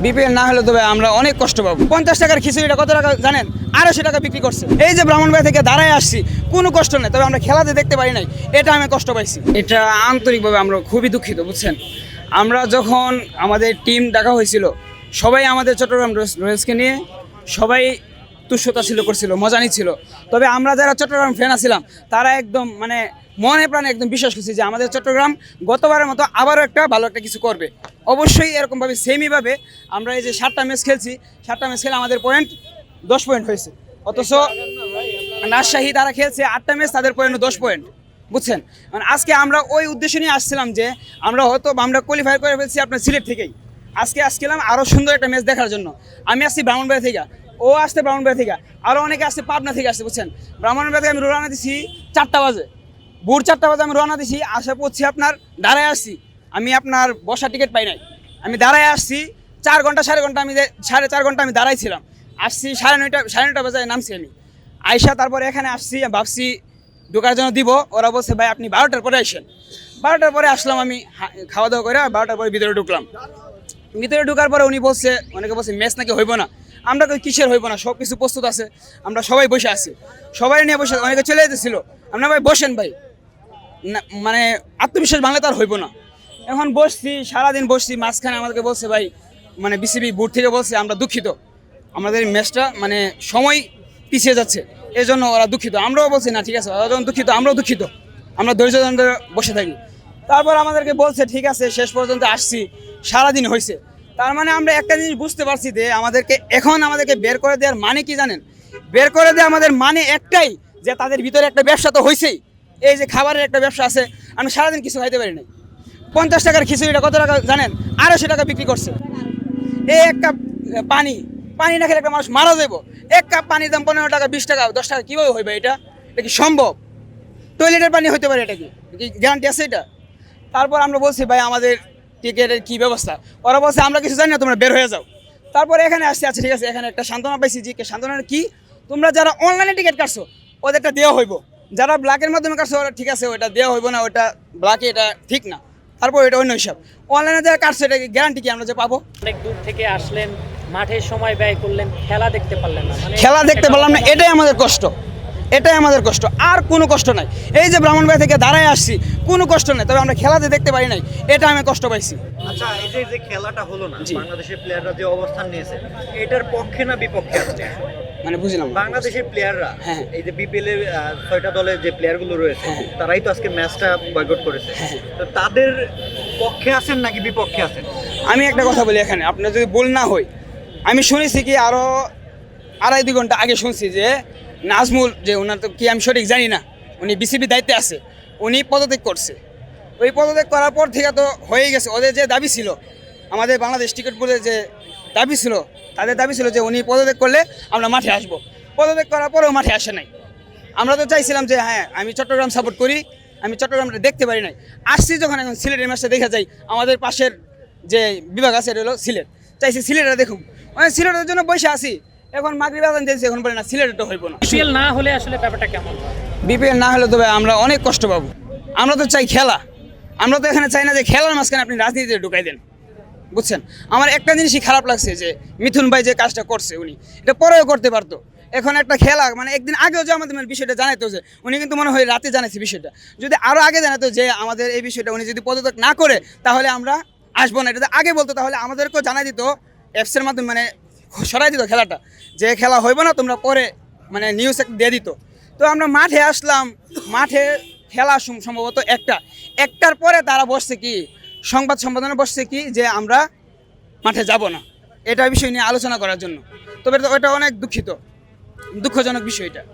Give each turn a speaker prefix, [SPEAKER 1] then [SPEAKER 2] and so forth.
[SPEAKER 1] BPL না হলে তবে আমরা অনেক কষ্ট পাবো। পঞ্চাশ টাকার খিচুড়িটা কত টাকা জানেন? আড়াইশো টাকা বিক্রি করছে। এই যে ব্রাহ্মণবাড়ি থেকে দাঁড়ায় আসছি, কোনো কষ্ট নেই, তবে আমরা খেলাতে দেখতে পারি নাই। এটা আমি কষ্ট পাইছি। এটা আন্তরিকভাবে আমরা খুবই দুঃখিত, বুঝছেন? আমরা যখন আমাদের টিম ডাকা হয়েছিল, সবাই আমাদের চট্টগ্রাম রয়েলস- রয়েলসকে নিয়ে সবাই তুষ্যতা ছিল করছিল, মজা নিচ্ছিল। তবে আমরা যারা চট্টগ্রাম ফ্যান আছিলাম, তারা একদম মানে মনে প্রাণে একদম বিশ্বাস করছি যে আমাদের চট্টগ্রাম গতবারের মতো আবারও একটা ভালো একটা কিছু করবে। অবশ্যই এরকমভাবে সেমইভাবে আমরা এই যে সাতটা ম্যাচ খেলছি, সাতটা ম্যাচ খেলে আমাদের পয়েন্ট দশ পয়েন্ট হয়েছে। অথচ রাজশাহী তারা খেলছে আটটা ম্যাচ তাদের পয়েন্ট দশ পয়েন্ট বুঝছেন? মানে আজকে আমরা ওই উদ্দেশ্য নিয়ে আসছিলাম যে আমরা হয়তো আমরা কোয়ালিফাই করে ফেলছি আপনার সিলেট থেকেই। আজকে আসছিলাম আরও সুন্দর একটা ম্যাচ দেখার জন্য। আমি আসছি ব্রাহ্মণবাড়ি থেকে। ও আসছে ব্রাহ্মণবাড়ি থেকে। আরও অনেকে আসছে পাবনা থেকে আসছে, বুঝছেন? ব্রাহ্মণবাড়ি থেকে আমি রওনা দিছি চারটা বাজে। ভোর চারটা বাজে আমি রওনা দিছি, আসা পড়ছি আপনার দাঁড়ায় আসছি। আমি আপনার বসার টিকিট পাই নাই। আমি দাঁড়ায় আসছি, চার ঘণ্টা, সাড়ে ঘণ্টা আমি সাড়ে চার ঘণ্টা আমি দাঁড়াইছিলাম। আসছি সাড়ে নয়টা সাড়ে নয়টা বাজে নামছি আমি। আইসা তারপরে এখানে আসছি ভাবছি ঢোকার জন্য দিব। ওরা বলছে, ভাই, আপনি বারোটার পরে আসেন। বারোটার পরে আসলাম আমি খাওয়া দাওয়া করে বারোটার পরে ভিতরে ঢুকলাম। ভিতরে ঢুকার পরে উনি বলছে, অনেকে বলছে ম্যাচ নাকি হইব না? আমরা কিসের হইব না? সব কিছু প্রস্তুত আছে। আমরা সবাই বসে আছি। সবাই নিয়ে বসে, অনেকে চলে যেতেছিল। আমরা ভাই, বসেন ভাই। মানে আত্মবিশ্বাস ভাঙলে তার হইব না। এখন বসছি, সারাদিন বসছি, মাঝখানে আমাদেরকে বলছে, ভাই মানে বিসিবি বোর্ড থেকে বলছে, আমরা দুঃখিত। আমাদের ম্যাচটা মানে সময় পিছিয়ে যাচ্ছে। এই জন্য ওরা দুঃখিত। আমরাও বলছি, না, ঠিক আছে, ওরা যখন দুঃখিত, আমরাও দুঃখিত। আমরা ধৈর্য ধরে বসে থাকি। তারপর আমাদেরকে বলছে, ঠিক আছে, শেষ পর্যন্ত আসছি। সারাদিন হয়েছে তার মানে আমরা একটা জিনিস বুঝতে পারছি যে, আমাদেরকে এখন আমাদেরকে বের করে দেওয়ার মানে কি জানেন? বের করে দেওয়া আমাদের মানে একটাই, যে তাদের ভিতরে একটা ব্যবসা তো হয়েছেই এই যে খাবারের একটা ব্যবসা আছে, আমি সারাদিন কিছু খাইতে পারি নাই। পঞ্চাশ টাকার খিচুড়িটা কত টাকা জানেন? আড়াইশো টাকা বিক্রি করছে। এই এক কাপ পানি পানি না খেলে একটা মানুষ মারা যাব এক কাপ পানির দাম পনেরো টাকা, বিশ টাকা, দশ টাকা, কীভাবে হইবে এটা? এটা কি সম্ভব? টয়লেটের পানি হইতে পারে এটা কি? গ্যারান্টি আছে এটা? তারপর আমরা বলছি, ভাই, আমাদের টিকিটের কী ব্যবস্থা? ওরা বলছে, আমরা কিছু জানি না, তোমরা বের হয়ে যাও। তারপর এখানে আসছে আচ্ছা ঠিক আছে, এখানে একটা সান্ত্বনা পাইছি, যে সান্ত্বনা কি? তোমরা যারা অনলাইনে টিকিট কাটছো, ওদেরটা দেওয়া হইব। যারা ব্ল্যাকের মাধ্যমে কাটছো ওরা ঠিক আছে ওটা দেওয়া হইব না ওটা ব্ল্যাকে এটা ঠিক না। তারপর এটা অন্য হিসাব। অনলাইনে যারা কাটছো এটা গ্যারান্টি কি আমরা যে পাবো?
[SPEAKER 2] অনেক দূর থেকে আসলেন মাঠে সময় ব্যয় করলেন খেলা দেখতে পারলেন না মানে
[SPEAKER 1] খেলা দেখতে পারলাম না এটাই আমাদের কষ্ট। এটাই আমাদের কষ্ট। আর কোনো কষ্ট নাই। এই যে ব্রাহ্মণবাড়ি থেকে দাঁড়ায় আসছি কোনো কষ্ট নাই তবে আমরা খেলাতে দেখতে পারি নাই এটা আমি কষ্ট পাইছি।
[SPEAKER 3] আচ্ছা এই যে যে খেলাটা হলো না বাংলাদেশের প্লেয়াররা যে অবস্থান নিয়েছে এটার পক্ষে না বিপক্ষে আছে?
[SPEAKER 1] মানে বুঝলাম
[SPEAKER 3] বাংলাদেশের প্লেয়াররা
[SPEAKER 1] হ্যাঁ।
[SPEAKER 3] এই যে বিপিএল এর ছয়টা দলের যে প্লেয়ারগুলো রয়েছে
[SPEAKER 1] হ্যাঁ।
[SPEAKER 3] তারাই তো আজকে ম্যাচটা বয়কট করেছে। তো তাদের পক্ষে আছেন নাকি বিপক্ষে আছেন?
[SPEAKER 1] আমি একটা কথা বলি এখানে আপনার যদি ভুল না হই আমি শুনেছি কি আরও আড়াই দুই ঘণ্টা আগে শুনছি যে নাজমুল যে ওনার তো কি আমি সঠিক জানি না উনি বিসিবি দায়িত্বে আছে উনি পদত্যাগ করছে। ওই পদত্যাগ করার পর থেকে তো হয়ে গেছে ওদের যে দাবি ছিল আমাদের বাংলাদেশ টিকিট বোর্ডের যে দাবি ছিল তাদের দাবি ছিল যে উনি পদত্যাগ করলে আমরা মাঠে আসব। পদত্যাগ করার পরেও মাঠে আসে নাই। আমরা তো চাইছিলাম যে হ্যাঁ আমি চট্টগ্রাম সাপোর্ট করি আমি চট্টগ্রামটা দেখতে পারি নাই। আসছি যখন এখন সিলেটের ম্যাচটা দেখা যাই আমাদের পাশের যে বিভাগ আছে এটা হলো সিলেট। চাইছি সিলেটটা দেখুন মানে সিলেটের জন্য বসে আসি এখন মাগরি বাজান দিয়েছি এখন বলে না সিলেটটা হইব না।
[SPEAKER 2] বিপিএল না হলে আসলে ব্যাপারটা কেমন?
[SPEAKER 1] বিপিএল না হলে তবে আমরা অনেক কষ্ট পাবো। আমরা তো চাই খেলা। আমরা তো এখানে চাই না যে খেলার মাঝখানে আপনি রাজনীতিতে ঢুকাই দেন। বুঝছেন? আমার একটা জিনিসই খারাপ লাগছে যে, মিথুন ভাই যে কাজটা করছে উনি, এটা পরেও করতে পারতো। এখন একটা খেলা মানে একদিন আগেও যে আমাদের বিষয়টা জানাইতো যে, উনি কিন্তু মনে হয় রাতে জানাইছে বিষয়টা। যদি আরও আগে জানাতো যে, আমাদের এই বিষয়টা উনি যদি পদত্যাগ না করে, তাহলে আমরা আসব না। এটা আগে বলতো, তাহলে আমাদেরকেও জানাই দিত অ্যাপসের মাধ্যমে মানে সরাই দিত খেলাটা, যে খেলা হইব না, তোমরা পরে মানে নিউজ দিয়ে দিত। তো আমরা মাঠে আসলাম, মাঠে খেলা সম- সম্ভবত একটা। একটার পরে তারা বসছে কি সংবাদ সম্পাদনে বসছে কি যে আমরা মাঠে যাব না। এটা বিষয় নিয়ে আলোচনা করার জন্য। তবে এটা- অনেক দুঃখিত, দুঃখজনক বিষয় এটা।